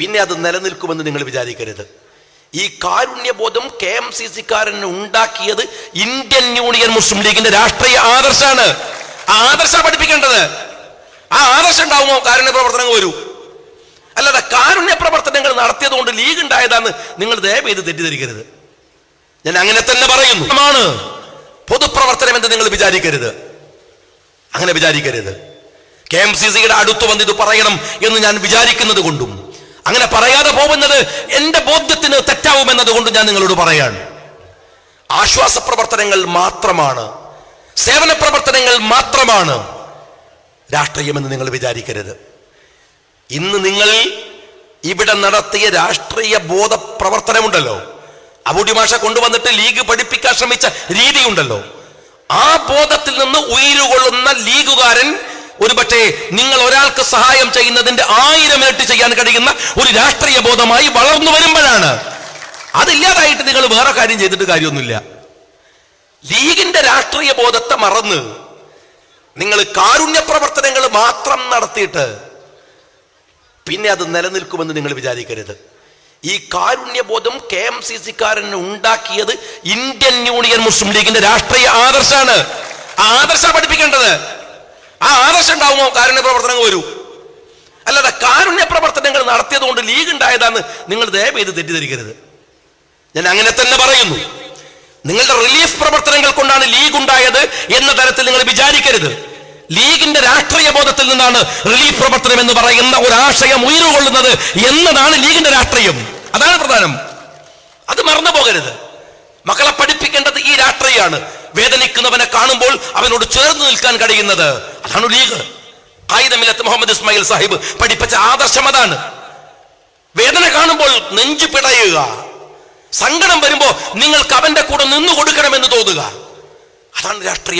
പിന്നെ അത് നിലനിൽക്കുമെന്ന് നിങ്ങൾ വിചാരിക്കരുത്. ഈ കാരുണ്യബോധം കെ എം സി സിക്കാരന് ഉണ്ടാക്കിയത് ഇന്ത്യൻ യൂണിയൻ മുസ്ലിം ലീഗിന്റെ രാഷ്ട്രീയ ആദർശമാണ് ആ ആദർശം പഠിപ്പിക്കേണ്ടത്. ആ ആദർശം ഉണ്ടാവുമോ? കാരുണ്യ പ്രവർത്തനങ്ങൾ വരൂ. അല്ലാതെ കാരുണ്യ പ്രവർത്തനങ്ങൾ നടത്തിയത് കൊണ്ട് ലീഗ് ഉണ്ടായതാന്ന് നിങ്ങൾ ദയവേത് തെറ്റിദ്ധരിക്കരുത്. ഞാൻ അങ്ങനെ തന്നെ പറയുന്നു. പൊതുപ്രവർത്തനം എന്ന് നിങ്ങൾ വിചാരിക്കരുത്. അങ്ങനെ വിചാരിക്കരുത്. കെ എം സി സിയുടെ അടുത്ത് വന്ന് ഇത് പറയണം എന്ന് ഞാൻ വിചാരിക്കുന്നത് കൊണ്ടും അങ്ങനെ പറയാതെ പോകുന്നത് എന്റെ ബോധ്യത്തിന് തെറ്റാവും എന്നതുകൊണ്ട് ഞാൻ നിങ്ങളോട് പറയാണ്. ആശ്വാസ പ്രവർത്തനങ്ങൾ മാത്രമാണ് സേവന പ്രവർത്തനങ്ങൾ മാത്രമാണ് രാഷ്ട്രീയമെന്ന് നിങ്ങൾ വിചാരിക്കരുത്. ഇന്ന് നിങ്ങൾ ഇവിടെ നടത്തിയ രാഷ്ട്രീയ ബോധ പ്രവർത്തനമുണ്ടല്ലോ അബൂഡി ഭാഷ കൊണ്ടുവന്നിട്ട് ലീഗ് പഠിപ്പിക്കാൻ ശ്രമിച്ച രീതിയുണ്ടല്ലോ. ആ ബോധത്തിൽ നിന്ന് ഉയരുകൊള്ളുന്ന ലീഗുകാരൻ ഒരുപക്ഷെ നിങ്ങൾ ഒരാൾക്ക് സഹായം ചെയ്യുന്നതിന്റെ ആയിരം ഇരട്ടി ചെയ്യാൻ കഴിയുന്ന ഒരു രാഷ്ട്രീയ ബോധമായി വളർന്നു വരുമ്പോഴാണ്. അതില്ലാതായിട്ട് നിങ്ങൾ വേറെ കാര്യം ചെയ്തിട്ട് കാര്യമൊന്നുമില്ല. ലീഗിന്റെ രാഷ്ട്രീയ ബോധത്തെ മറന്ന് നിങ്ങൾ കാരുണ്യ പ്രവർത്തനങ്ങൾ മാത്രം നടത്തിയിട്ട് പിന്നെ അത് നിലനിൽക്കുമെന്ന് നിങ്ങൾ വിചാരിക്കരുത്. ഈ കാരുണ്യബോധം കെ എം സി സിക്കാരന് ഉണ്ടാക്കിയത് ഇന്ത്യൻ യൂണിയൻ മുസ്ലിം ലീഗിന്റെ രാഷ്ട്രീയ ആദർശമാണ് ആ ആദർശ പഠിപ്പിക്കേണ്ടത്. ആ ആദർശം ഉണ്ടാവുമോ? കാരുണ്യ പ്രവർത്തനങ്ങൾ വരൂ. അല്ലാതെ കാരുണ്യ പ്രവർത്തനങ്ങൾ നടത്തിയത് കൊണ്ട് ലീഗ് ഉണ്ടായതാന്ന് നിങ്ങൾ ദയവേത് തെറ്റിദ്ധരിക്കരുത്. ഞാൻ അങ്ങനെ തന്നെ പറയുന്നു. നിങ്ങളുടെ റിലീഫ് പ്രവർത്തനങ്ങൾ കൊണ്ടാണ് ലീഗ് ഉണ്ടായത് എന്ന തരത്തിൽ നിങ്ങൾ വിചാരിക്കരുത്. ലീഗിന്റെ രാഷ്ട്രീയ ബോധത്തിൽ നിന്നാണ് റിലീഫ് പ്രവർത്തനം എന്ന് പറയുന്ന ഒരു ആശയം ഉയരുകൊള്ളുന്നത് എന്നതാണ് ലീഗിന്റെ രാഷ്ട്രീയം. അതാണ് പ്രധാനം. അത് മറന്നു പോകരുത്. മക്കളെ പഠിപ്പിക്കേണ്ടത് ഈ രാഷ്ട്രീയമാണ് വേദനിക്കുന്നവനെ കാണുമ്പോൾ അവനോട് ചേർന്ന് നിൽക്കാൻ കഴിയുന്നത്. അതാണ് ലീഗ് കായിതമില്ലാത്ത മുഹമ്മദ് ഇസ്മായിൽ സാഹിബ് പഠിപ്പിച്ച ആദർശം അതാണ്. വേദന കാണുമ്പോൾ നെഞ്ചു പിടയുക. സങ്കടം വരുമ്പോ നിങ്ങൾക്ക് അവന്റെ കൂടെ നിന്നു കൊടുക്കണമെന്ന് തോന്നുക. അതാണ് രാഷ്ട്രീയ